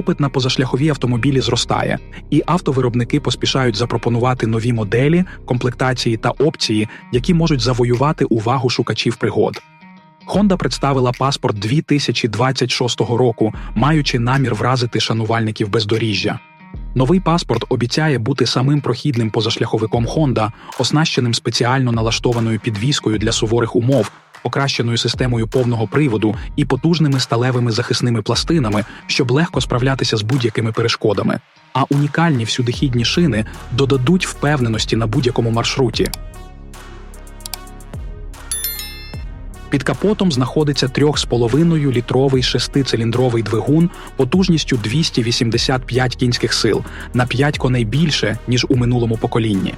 Попит на позашляхові автомобілі зростає, і автовиробники поспішають запропонувати нові моделі, комплектації та опції, які можуть завоювати увагу шукачів пригод. Honda представила паспорт 2026 року, маючи намір вразити шанувальників бездоріжжя. Новий паспорт обіцяє бути самим прохідним позашляховиком Honda, оснащеним спеціально налаштованою підвіскою для суворих умов, покращеною системою повного приводу і потужними сталевими захисними пластинами, щоб легко справлятися з будь-якими перешкодами. А унікальні всюдихідні шини додадуть впевненості на будь-якому маршруті. Під капотом знаходиться 3,5 літровий шестициліндровий двигун потужністю 285 кінських сил на 5 коней більше, ніж у минулому поколінні.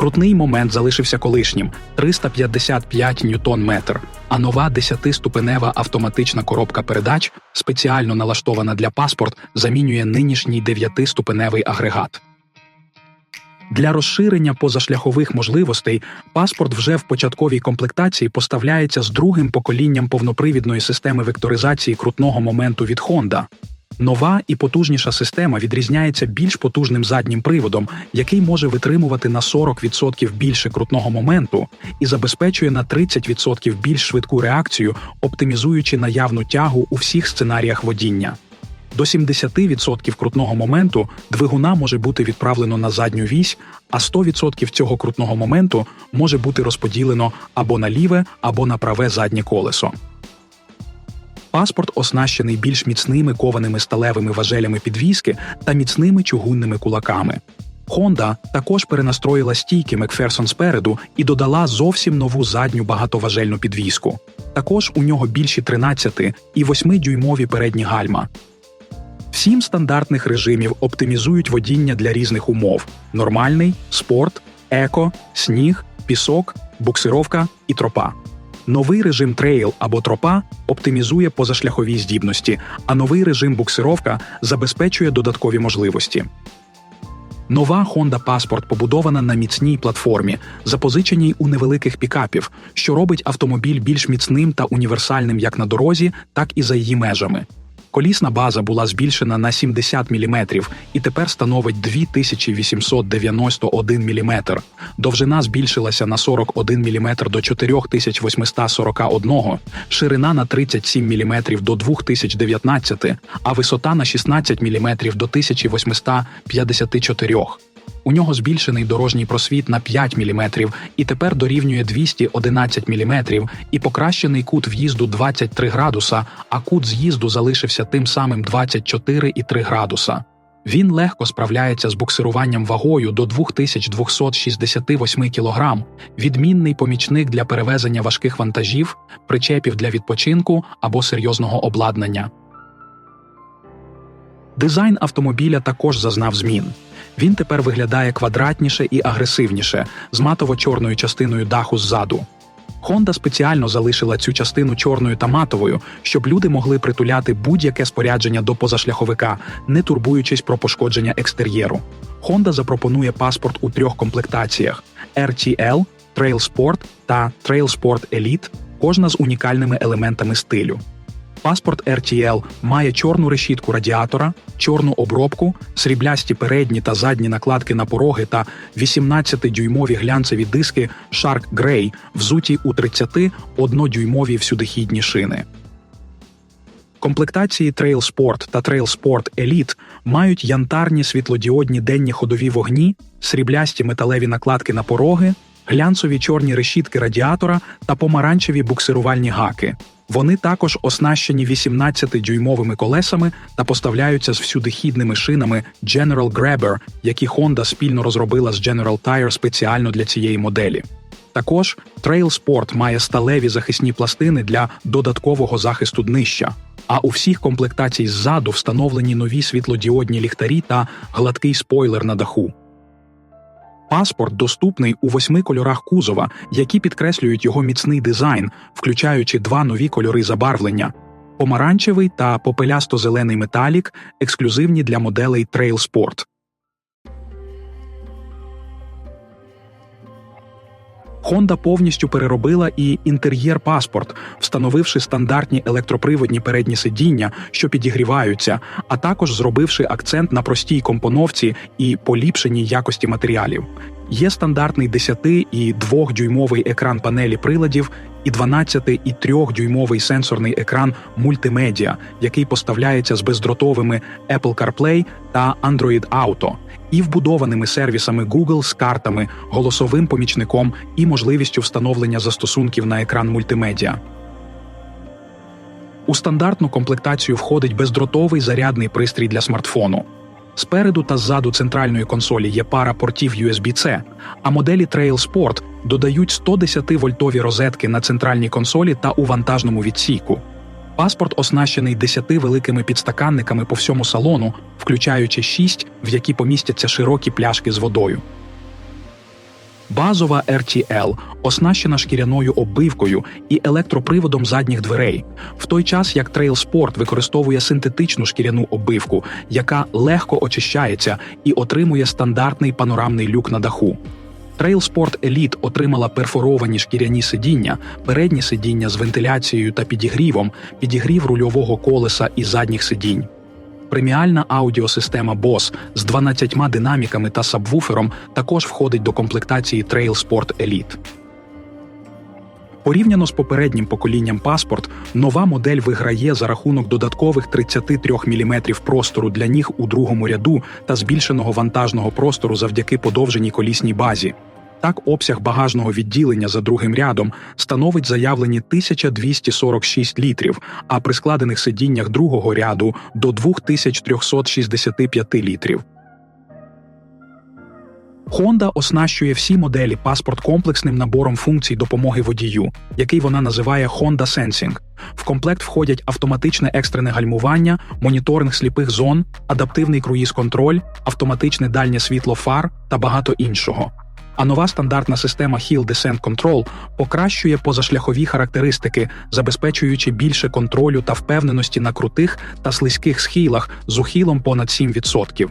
Крутний момент залишився колишнім 355 ньютон-метр, а нова 10-ступенева автоматична коробка передач, спеціально налаштована для паспорт, замінює нинішній 9-ступеневий агрегат. Для розширення позашляхових можливостей паспорт вже в початковій комплектації поставляється з другим поколінням повнопривідної системи векторизації крутного моменту від Honda. Нова і потужніша система відрізняється більш потужним заднім приводом, який може витримувати на 40% більше крутного моменту і забезпечує на 30% більш швидку реакцію, оптимізуючи наявну тягу у всіх сценаріях водіння. До 70% крутного моменту двигуна може бути відправлено на задню вісь, а 100% цього крутного моменту може бути розподілено або на ліве, або на праве заднє колесо. Паспорт оснащений більш міцними кованими сталевими важелями підвіски та міцними чугунними кулаками. Honda також перенастроїла стійки Макферсон спереду і додала зовсім нову задню багатоважельну підвіску. Також у нього більші 13 і 8-дюймові передні гальма. Сім стандартних режимів оптимізують водіння для різних умов: нормальний, спорт, еко, сніг, пісок, буксировка і тропа. Новий режим трейл або тропа оптимізує позашляхові здібності, а новий режим буксировка забезпечує додаткові можливості. Нова Honda Passport побудована на міцній платформі, запозиченій у невеликих пікапів, що робить автомобіль більш міцним та універсальним як на дорозі, так і за її межами. Колісна база була збільшена на 70 мм і тепер становить 2891 мм. Довжина збільшилася на 41 мм до 4841, ширина на 37 мм до 2019, а висота на 16 мм до 1854. У нього збільшений дорожній просвіт на 5 мм і тепер дорівнює 211 мм і покращений кут в'їзду 23 градуса, а кут з'їзду залишився тим самим 24,3 градуса. Він легко справляється з буксируванням вагою до 2268 кг, відмінний помічник для перевезення важких вантажів, причепів для відпочинку або серйозного обладнання. Дизайн автомобіля також зазнав змін. Він тепер виглядає квадратніше і агресивніше, з матово-чорною частиною даху ззаду. Honda спеціально залишила цю частину чорною та матовою, щоб люди могли притуляти будь-яке спорядження до позашляховика, не турбуючись про пошкодження екстер'єру. Honda запропонує паспорт у трьох комплектаціях: RTL, Trail Sport та Trail Sport Elite, кожна з унікальними елементами стилю. Паспорт RTL має чорну решітку радіатора, чорну обробку, сріблясті передні та задні накладки на пороги та 18-дюймові глянцеві диски Shark Grey, взуті у 31-дюймові всюдихідні шини. Комплектації Trail Sport та Trail Sport Elite мають янтарні світлодіодні денні ходові вогні, сріблясті металеві накладки на пороги, глянцеві чорні решітки радіатора та помаранчеві буксирувальні гаки. Вони також оснащені 18-дюймовими колесами та поставляються з всюдихідними шинами General Grabber, які Honda спільно розробила з General Tire спеціально для цієї моделі. Також Trail Sport має сталеві захисні пластини для додаткового захисту днища. А у всіх комплектацій ззаду встановлені нові світлодіодні ліхтарі та гладкий спойлер на даху. Паспорт доступний у восьми кольорах кузова, які підкреслюють його міцний дизайн, включаючи два нові кольори забарвлення: помаранчевий та попелясто-зелений металік, ексклюзивні для моделей Trail Sport. Honda повністю переробила і інтер'єр паспорт, встановивши стандартні електроприводні передні сидіння, що підігріваються, а також зробивши акцент на простій компоновці і поліпшеній якості матеріалів. Є стандартний 10 і 2-дюймовий екран панелі приладів і 12 і 3-дюймовий сенсорний екран мультимедіа, який поставляється з бездротовими Apple CarPlay та Android Auto, і вбудованими сервісами Google з картами, голосовим помічником і можливістю встановлення застосунків на екран мультимедіа. У стандартну комплектацію входить бездротовий зарядний пристрій для смартфону. Спереду та ззаду центральної консолі є пара портів USB-C, а моделі Trail Sport додають 110-вольтові розетки на центральній консолі та у вантажному відсіку. Паспорт оснащений 10 великими підстаканниками по всьому салону, включаючи 6, в які помістяться широкі пляшки з водою. Базова RTL оснащена шкіряною оббивкою і електроприводом задніх дверей, в той час як Trail Sport використовує синтетичну шкіряну оббивку, яка легко очищається і отримує стандартний панорамний люк на даху. Trail Sport Elite отримала перфоровані шкіряні сидіння, передні сидіння з вентиляцією та підігрівом, підігрів рульового колеса і задніх сидінь. Преміальна аудіосистема Bose з 12 динаміками та сабвуфером також входить до комплектації Trailsport Elite. Порівняно з попереднім поколінням паспорт, нова модель виграє за рахунок додаткових 33 мм простору для ніг у другому ряду та збільшеного вантажного простору завдяки подовженій колісній базі. Так, обсяг багажного відділення за другим рядом становить заявлені 1246 літрів, а при складених сидіннях другого ряду до 2365 літрів. Honda оснащує всі моделі паспорт комплексним набором функцій допомоги водію, який вона називає Honda Sensing. В комплект входять автоматичне екстрене гальмування, моніторинг сліпих зон, адаптивний круїз-контроль, автоматичне дальнє світло фар та багато іншого. А нова стандартна система Hill Descent Control покращує позашляхові характеристики, забезпечуючи більше контролю та впевненості на крутих та слизьких схилах з ухилом понад 7%.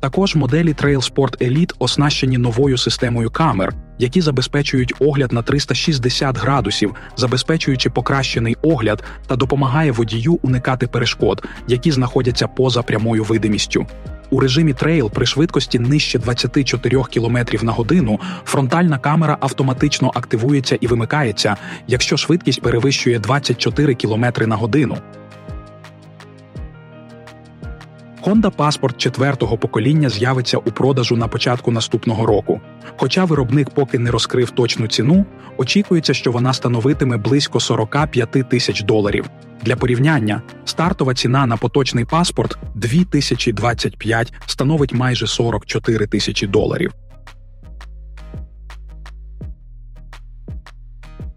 Також моделі Trail Sport Elite оснащені новою системою камер, які забезпечують огляд на 360 градусів, забезпечуючи покращений огляд та допомагає водію уникати перешкод, які знаходяться поза прямою видимістю. У режимі трейл при швидкості нижче 24 км на годину фронтальна камера автоматично активується і вимикається, якщо швидкість перевищує 24 км на годину. Honda Passport четвертого покоління з'явиться у продажу на початку наступного року. Хоча виробник поки не розкрив точну ціну, очікується, що вона становитиме близько 45 тисяч доларів. Для порівняння, стартова ціна на поточний паспорт 2025 становить майже 44 тисячі доларів.